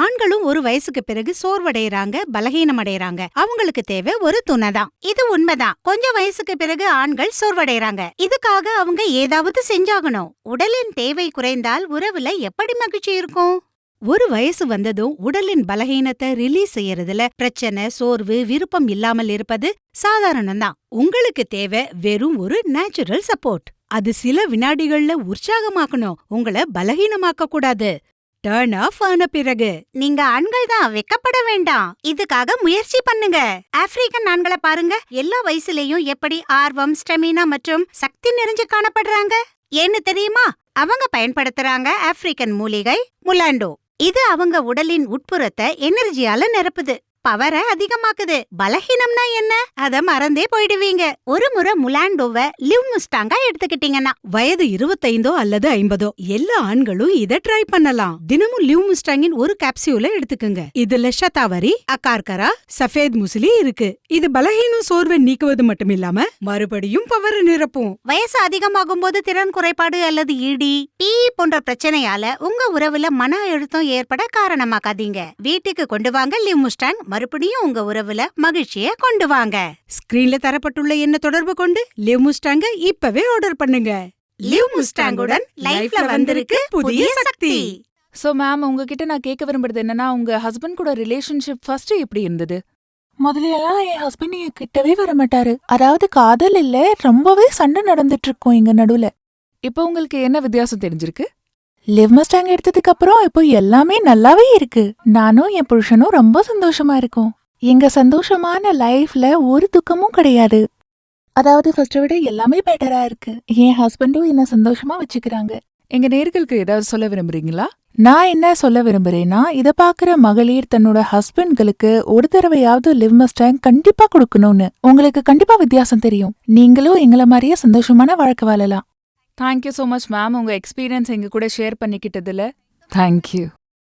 ஆண்களும் ஒரு வயசுக்கு பிறகு சோர்வடைறாங்க பலகீனம் அடைறாங்க அவங்களுக்கு தேவை ஒரு துணை தான் இது உண்மைதான். கொஞ்சம் வயசுக்கு பிறகு ஆண்கள் சோர்வடைறாங்க இதுக்காக அவங்க ஏதாவது செஞ்சாகணும். உடலின் தேவை குறைந்தால் உறவுல எப்படி மகிழ்ச்சி இருக்கும்? ஒரு வயசு வந்ததும் உடலின் பலகீனத்தை ரிலீஸ் செய்யறதுல பிரச்சனை சோர்வு விருப்பம் இல்லாமல் இருப்பது சாதாரணம்தான். உங்களுக்கு தேவை வெறும் ஒரு நேச்சுரல் சப்போர்ட் அது சில வினாடிகள்ல உற்சாகமாக்கணும். உங்களை பலகீனமாக்க கூடாது டர்ன் ஆஃப் ஆன பிறகு. நீங்க ஆண்கள் தான் வெக்கப்பட வேண்டாம். இதுக்காக முயற்சி பண்ணுங்க. ஆப்பிரிக்கன் ஆண்களை பாருங்க. எல்லா வயசுலயும் எப்படி ஆர்வம் ஸ்டெமினா மற்றும் சக்தி நிறைஞ்சு காணப்படுறாங்க? ஏன்னு தெரியுமா? அவங்க பயன்படுத்துறாங்க ஆப்பிரிக்கன் மூலிகை முலாண்டோ. இது அவங்க உடலின் உட்புறத்தை எனர்ஜியால நிரப்புது. பவரை அதிகமாக்குது. பலஹீனம்னா என்ன? அத மறந்தே போயிடுவீங்க. ஒரு முறை முலாண்டோவ லிவ் முஸ்டாங்கா எடுத்துக்கிட்டீங்கன்னா. வயது இருபத்தைந்தோ அல்லது ஐம்பதோ எல்லா ஆண்களும் இத ட்ரை பண்ணலாம். தினமும் லிவ் முஸ்டாங்கின் ஒரு கேப்சியூல எடுத்துக்குங்க. இதுல ஷதாவரி அக்கார்கரா சஃபேத் முஸ்லி இருக்கு. இது பலஹீனம் சோர்வை நீக்குவது மட்டும் இல்லாம மறுபடியும் பவரை நிரப்பும். வயசு அதிகமாகும் போது திறன் குறைபாடு அல்லது இடி டீ போன்ற பிரச்சனையால உங்க உறவுல மன அழுத்தம் ஏற்பட காரணமாக்காதீங்க வீட்டுக்கு கொண்டு வாங்க லிவ் முஸ்டாங் மறுபடியும் உங்க உறவுல மகிழ்ச்சிய கொண்டு வாங்க. ஸ்கிரீன்ல தரப்பட்டுள்ள எண்ண தொடர்பு கொண்டு லிவ் முஸ்டாங்க இப்பவே ஆர்டர் பண்ணுங்க. லிவ் முஸ்டாங்குடன் லைஃப்ல வந்திருக்கு புதிய சக்தி. சோ மேம் உங்ககிட்ட நான் கேட்க விரும்புறது என்னன்னா உங்க ஹஸ்பண்ட் கூட ரிலேஷன்ஷிப் ஃபர்ஸ்ட் எப்படி இருந்தது? முதலையெல்லாம் என் ஹஸ்பண்ட் என் கிட்டவே வர மாட்டாரு அதாவது காதல் இல்ல ரொம்பவே சண்டை நடந்துட்டு இருக்கும் எங்க நடுவுல. இப்போ உங்களுக்கு என்ன வித்தியாசம் தெரிஞ்சிருக்கு? லிவ் மஸ்டாங் எடுத்ததுக்கு அப்புறம் இப்போ எல்லாமே நல்லாவே இருக்கு. நானும் என் புருஷனும் ரொம்ப சந்தோஷமா இருக்கோம். எங்க சந்தோஷமான லைஃப்ல ஒரு துக்கமும் கிடையாது. அதாவது ஃபர்ஸ்ட விட எல்லாமே பெட்டரா இருக்கு. என் ஹஸ்பண்டும் என்ன சந்தோஷமா வச்சுக்கிறாங்க. எங்க நேர்களுக்கு ஏதாவது சொல்ல விரும்புறீங்களா? நான் என்ன சொல்ல விரும்புறேன்னா இத பாக்குற மகளிர் தன்னோட ஹஸ்பண்ட்களுக்கு ஒரு தடவையாவது லிவ் மஸ்டாங் கண்டிப்பா கொடுக்கணும்னு. உங்களுக்கு கண்டிப்பா வித்தியாசம் தெரியும். நீங்களும் எங்கள மாதிரியே சந்தோஷமான வாழ்க்கை வாழலாம். Thank you so much ma'am உங்க எக்ஸ்பீரியன்ஸ் எங்க கூட ஷேர் பண்ணிக்கிட்டதுல. தேங்க்யூ